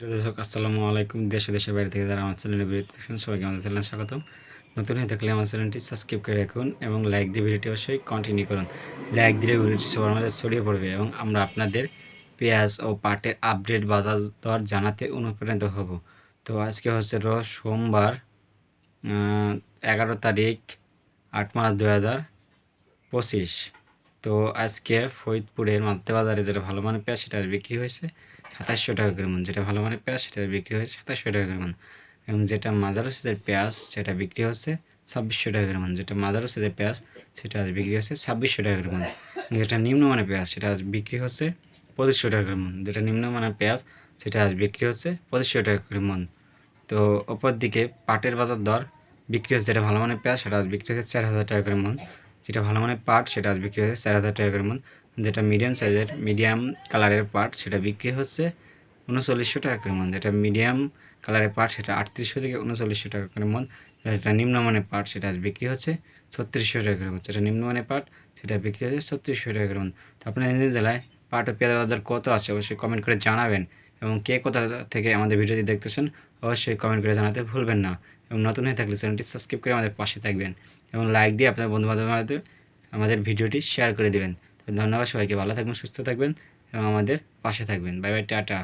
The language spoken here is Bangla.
দর্শক, আসসালামু আলাইকুম। দেশে দেশের বাইরে থেকে যারা আমার চ্যানেলে ভিডিও দেখছেন, সবাইকে আমাদের চ্যানেলে স্বাগতম নতুন হয়ে থাকলে আমার চ্যানেলটি সাবস্ক্রাইব করে রাখুন এবং লাইক দিয়ে ভিডিওটি অবশ্যই কন্টিনিউ করুন। লাইক দিলে ভিডিওটি সবার মধ্যে ছড়িয়ে পড়বে এবং আমরা আপনাদের পেঁয়াজ ও পাটের আপডেট বাজার দর জানাতে অনুপ্রাণিত হব। তো আজকে হচ্ছে র সোমবার এগারো তারিখ, আট মাস দু হাজার পঁচিশ। তো আজকে ফরিদপুরের বাজারে যেটা ভালো মানের পেঁয়াজ, সেটা বিক্রি হয়েছে সাতাশশো টাকা করে মন। যেটা ভালো মানের পেঁয়াজ, সেটা বিক্রি হয়েছে সাতাশশো টাকা করে মন। এবং যেটা মাজারো সাইজের পেঁয়াজ, সেটা বিক্রি হচ্ছে ছাব্বিশশো টাকা করে মন। যেটা মাজারো সাইজের পেঁয়াজ, সেটা আজ বিক্রি হচ্ছে ছাব্বিশশো টাকা করে মন। যেটা নিম্নমানের পেঁয়াজ, সেটা আজ বিক্রি হচ্ছে পঁচিশশো টাকা করে মন। যেটা নিম্নমানের পেঁয়াজ, সেটা আজ বিক্রি হচ্ছে পঁচিশশো টাকা করে মন। তো অপর দিকে পাটের বাজার দর বিক্রি হচ্ছে যেটা ভালো মানের পেঁয়াজ, সেটা আজ বিক্রি হচ্ছে চার হাজার টাকা করে মন। যেটা ভালো মানের পাট, সেটা আজ বিক্রি হচ্ছে চার হাজার টাকা করে মন। যেটা মিডিয়াম সাইজের মিডিয়াম কালারের পাট, সেটা বিক্রি হচ্ছে উনচল্লিশশো টাকা করে মন। যেটা মিডিয়াম কালারের পাট, সেটা আটত্রিশশো থেকে উনচল্লিশশো টাকা করে মন। যেটা নিম্নমানের পাট, সেটা আজ বিক্রি হচ্ছে ছত্রিশশো টাকা করে মন। যেটা নিম্নমানের পাট, সেটা বিক্রি হচ্ছে ছত্রিশশো টাকা করে মন। তো আপনার জেলায় পাট ও পেঁয়াজ বাজার কত আছে, অবশ্যই কমেন্ট করে জানাবেন। এবং কে কোথা থেকে আমাদের ভিডিওটি দেখতেছেন, অবশ্যই কমেন্ট করে জানাতে ভুলবেন না। এবং নতুন হয়ে থাকলে চ্যানেলটি সাবস্ক্রাইব করে আমাদের পাশে থাকবেন। এবং লাইক দিয়ে আপনার বন্ধু মধ্যে আমাদের ভিডিওটি শেয়ার করে দেবেন। তো ধন্যবাদ সবাইকে, ভালো থাকবেন, সুস্থ থাকবেন এবং আমাদের পাশে থাকবেন। Bye bye tata.